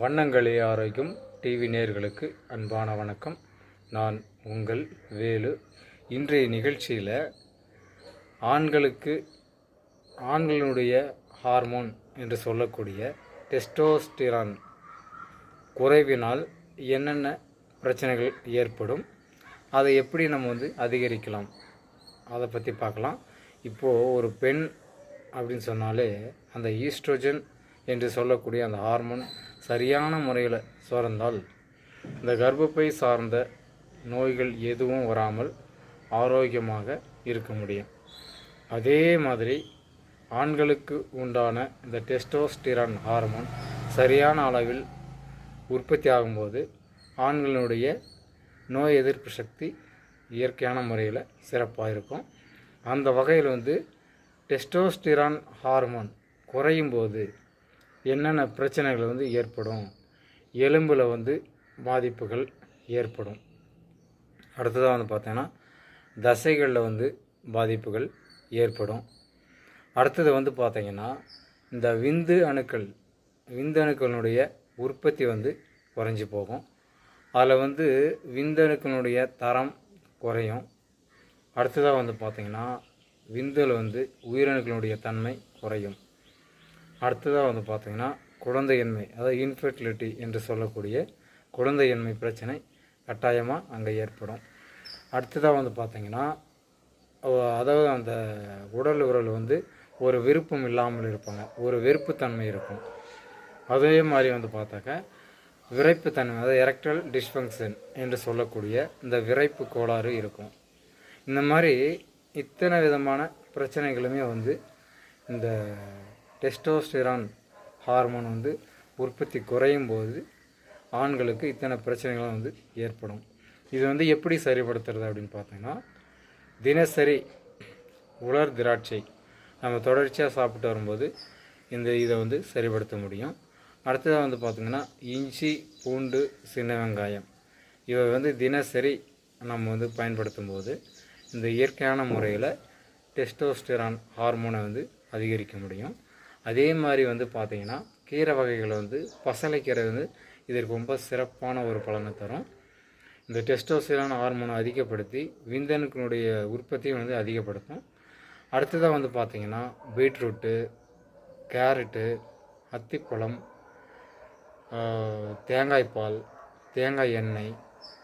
வண்ணங்களே ஆரோக்கியம் டிவி நேர்களுக்கு அன்பான வணக்கம். நான் உங்கள் வேலு. இன்றைய நிகழ்ச்சியில் ஆண்களுக்கு ஆண்களினுடைய ஹார்மோன் என்று சொல்லக்கூடிய டெஸ்டோஸ்டிரான் குறைவினால் என்னென்ன பிரச்சனைகள் ஏற்படும் அதை எப்படி நம்ம வந்து அதிகரிக்கலாம் அதை பற்றி பார்க்கலாம். இப்போது ஒரு பெண் அப்படின்னு சொன்னாலே அந்த ஈஸ்ட்ரோஜன் என்று சொல்லக்கூடிய அந்த ஹார்மோன் சரியான முறையில் சுரந்தால் இந்த கர்ப்பப்பை சார்ந்த நோய்கள் எதுவும் வராமல் ஆரோக்கியமாக இருக்க முடியும். அதே மாதிரி ஆண்களுக்கு உண்டான இந்த டெஸ்டோஸ்டிரான் ஹார்மோன் சரியான அளவில் உற்பத்தி ஆகும்போது ஆண்களுடைய நோய் எதிர்ப்பு சக்தி இயற்கையான முறையில் சிறப்பாக இருக்கும். அந்த வகையில் வந்து டெஸ்டோஸ்டிரான் ஹார்மோன் குறையும் போது என்னென்ன பிரச்சனைகள் வந்து ஏற்படும்? எலும்பில் வந்து பாதிப்புகள் ஏற்படும். அடுத்ததாக வந்து பார்த்தீங்கன்னா தசைகளில் வந்து பாதிப்புகள் ஏற்படும். அடுத்தது வந்து பார்த்திங்கன்னா இந்த விந்து அணுக்கள் விந்து அணுக்களினுடைய உற்பத்தி வந்து குறைஞ்சி போகும். அதில் வந்து விந்தணுக்களினுடைய தரம் குறையும். அடுத்ததாக வந்து பார்த்திங்கன்னா விந்தில் வந்து உயிரணுக்களுடைய தன்மை குறையும். அடுத்ததாக வந்து பார்த்திங்கன்னா குழந்தையின்மை அதாவது இன்ஃபெர்டிலிட்டி என்று சொல்லக்கூடிய குழந்தையின்மை பிரச்சனை கட்டாயமாக அங்கே ஏற்படும். அடுத்ததாக வந்து பார்த்திங்கன்னா அதாவது அந்த உடல் உறல் வந்து ஒரு விருப்பம் இல்லாமல் இருப்பாங்க ஒரு வெறுப்புத்தன்மை இருக்கும். அதே மாதிரி வந்து பார்த்தாக்கா விரைப்புத்தன்மை அதாவது எரக்டல் டிஸ்ஃபங்க்ஷன் என்று சொல்லக்கூடிய இந்த விரைப்பு கோளாறு இருக்கும். இந்த மாதிரி இத்தனை விதமான பிரச்சனைகளுமே வந்து இந்த டெஸ்டோஸ்டிரான் ஹார்மோன் வந்து உற்பத்தி குறையும் போது ஆண்களுக்கு இத்தனை பிரச்சனைகளும் வந்து ஏற்படும். இது வந்து எப்படி சரிப்படுத்துறது அப்படின்னு பார்த்தீங்கன்னா தினசரி உலர் திராட்சை நம்ம தொடர்ச்சியாக சாப்பிட்டு வரும்போது இந்த இதை வந்து சரிப்படுத்த முடியும். அடுத்ததாக வந்து பார்த்திங்கன்னா இஞ்சி பூண்டு சின்ன வெங்காயம் இவை வந்து தினசரி நம்ம வந்து பயன்படுத்தும் போது இந்த இயற்கையான முறையில் டெஸ்டோஸ்டெரான் ஹார்மோனை வந்து அதிகரிக்க முடியும். அதே மாதிரி வந்து பார்த்திங்கன்னா கீரை வகைகளை வந்து பசலைக்கீரை வந்து இதற்கு ரொம்ப சிறப்பான ஒரு பலனை தரும். இந்த டெஸ்டோஸ்டிரான் ஹார்மோனை அதிகப்படுத்தி விந்தணுக்களுடைய உற்பத்தியை வந்து அதிகப்படுத்தும். அடுத்ததாக வந்து பார்த்திங்கன்னா பீட்ரூட்டு கேரட்டு அத்திப்பழம் தேங்காய்பால் தேங்காய் பால் தேங்காய் எண்ணெய்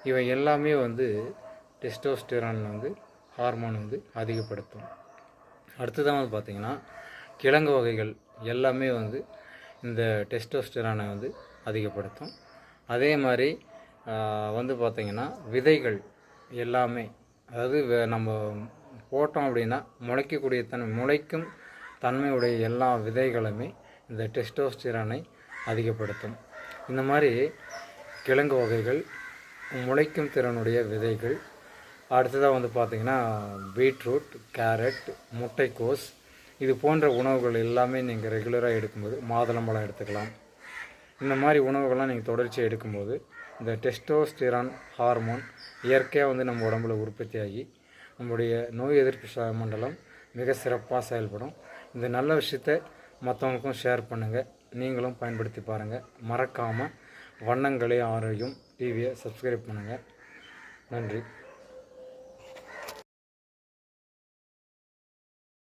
இவை எல்லாமே வந்து டெஸ்டோஸ்டிரான் வந்து ஹார்மோன் வந்து அதிகப்படுத்தும். அடுத்ததாக வந்து பார்த்திங்கன்னா கிழங்கு வகைகள் எல்லாமே வந்து இந்த டெஸ்டோஸ்டிரானை வந்து அதிகப்படுத்தும். அதே மாதிரி வந்து பார்த்திங்கன்னா விதைகள் எல்லாமே அதாவது நம்ம போட்டோம் அப்படின்னா முளைக்கக்கூடிய தன்மை முளைக்கும் தன்மையுடைய எல்லா விதைகளுமே இந்த டெஸ்டோஸ்டிரானை அதிகப்படுத்தும். இந்த மாதிரி கிழங்கு வகைகள் முளைக்கும் திறனுடைய விதைகள் அடுத்ததாக வந்து பார்த்திங்கன்னா பீட்ரூட் கேரட் முட்டைக்கோஸ் இது போன்ற உணவுகள் எல்லாமே நீங்கள் ரெகுலராக எடுக்கும்போது மாதுளம்பழம் எடுத்துக்கலாம். இந்த மாதிரி உணவுகள்லாம் நீங்கள் தொடர்ச்சியாக எடுக்கும்போது இந்த டெஸ்டோஸ்டிரான் ஹார்மோன் இயற்கையாக வந்து நம்ம உடம்புல உற்பத்தியாகி நம்முடைய நோய் எதிர்ப்பு மண்டலம் மிக சிறப்பாக செயல்படும். இந்த நல்ல விஷயத்தை மற்றவங்களுக்கும் ஷேர் பண்ணுங்கள் நீங்களும் பயன்படுத்தி பாருங்கள் மறக்காமல் வண்ணங்களே ஆரோக்கியம் டிவியை சப்ஸ்கிரைப் பண்ணுங்கள் நன்றி.